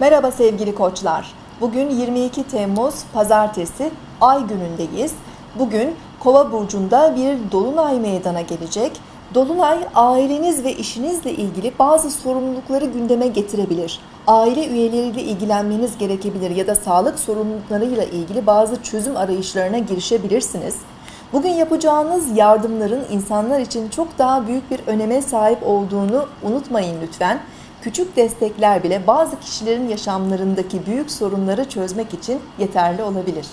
Merhaba sevgili koçlar. Bugün 22 Temmuz Pazartesi Ay günündeyiz. Bugün Kova burcunda bir dolunay meydana gelecek. Dolunay aileniz ve işinizle ilgili bazı sorumlulukları gündeme getirebilir. Aile üyeleriyle ilgilenmeniz gerekebilir ya da sağlık sorumluluklarıyla ilgili bazı çözüm arayışlarına girişebilirsiniz. Bugün yapacağınız yardımların insanlar için çok daha büyük bir öneme sahip olduğunu unutmayın lütfen. Küçük destekler bile bazı kişilerin yaşamlarındaki büyük sorunları çözmek için yeterli olabilir.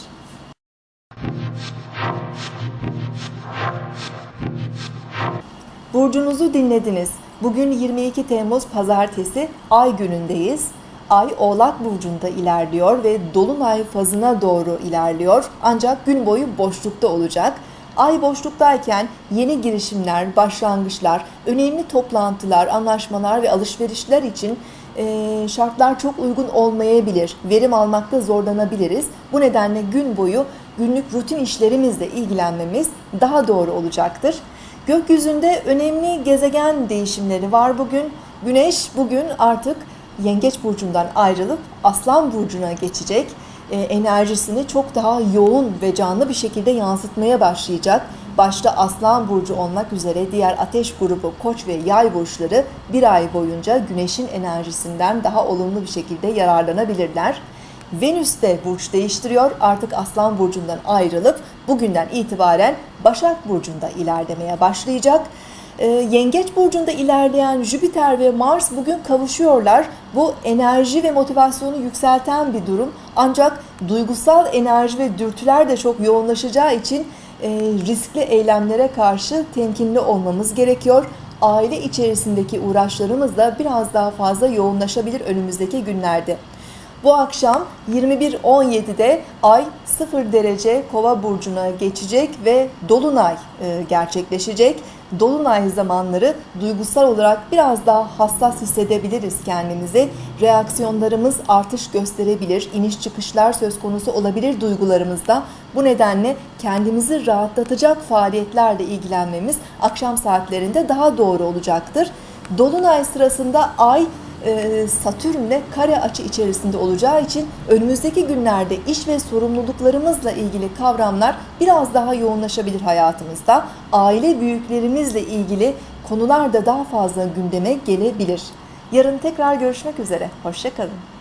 Burcunuzu dinlediniz. Bugün 22 Temmuz Pazartesi Ay günündeyiz. Ay Oğlak burcunda ilerliyor ve dolunay fazına doğru ilerliyor. Ancak gün boyu boşlukta olacak. Ay boşluktayken yeni girişimler, başlangıçlar, önemli toplantılar, anlaşmalar ve alışverişler için e, şartlar çok uygun olmayabilir. Verim almakta zorlanabiliriz. Bu nedenle gün boyu günlük rutin işlerimizle ilgilenmemiz daha doğru olacaktır. Gökyüzünde önemli gezegen değişimleri var bugün. Güneş bugün artık Yengeç burcundan ayrılıp Aslan burcuna geçecek. E, enerjisini çok daha yoğun ve canlı bir şekilde yansıtmaya başlayacak. Başta Aslan burcu olmak üzere diğer ateş grubu Koç ve Yay burçları bir ay boyunca Güneş'in enerjisinden daha olumlu bir şekilde yararlanabilirler. Venüs de burç değiştiriyor. Artık Aslan burcundan ayrılıp bugünden itibaren Başak burcunda ilerlemeye başlayacak. Ee, Yengeç burcunda ilerleyen Jüpiter ve Mars bugün kavuşuyorlar. Bu enerji ve motivasyonu yükselten bir durum. Ancak duygusal enerji ve dürtüler de çok yoğunlaşacağı için e, riskli eylemlere karşı temkinli olmamız gerekiyor. Aile içerisindeki uğraşlarımız da biraz daha fazla yoğunlaşabilir önümüzdeki günlerde. Bu akşam 21.17'de Ay 0 derece Kova burcuna geçecek ve dolunay e, gerçekleşecek. Dolunay zamanları duygusal olarak biraz daha hassas hissedebiliriz kendimizi. Reaksiyonlarımız artış gösterebilir, iniş çıkışlar söz konusu olabilir duygularımızda. Bu nedenle kendimizi rahatlatacak faaliyetlerle ilgilenmemiz akşam saatlerinde daha doğru olacaktır. Dolunay sırasında Ay e, Satürn'le kare açı içerisinde olacağı için önümüzdeki günlerde iş ve sorumluluklarımızla ilgili kavramlar biraz daha yoğunlaşabilir hayatımızda. Aile büyüklerimizle ilgili konular da daha fazla gündeme gelebilir. Yarın tekrar görüşmek üzere. Hoşçakalın.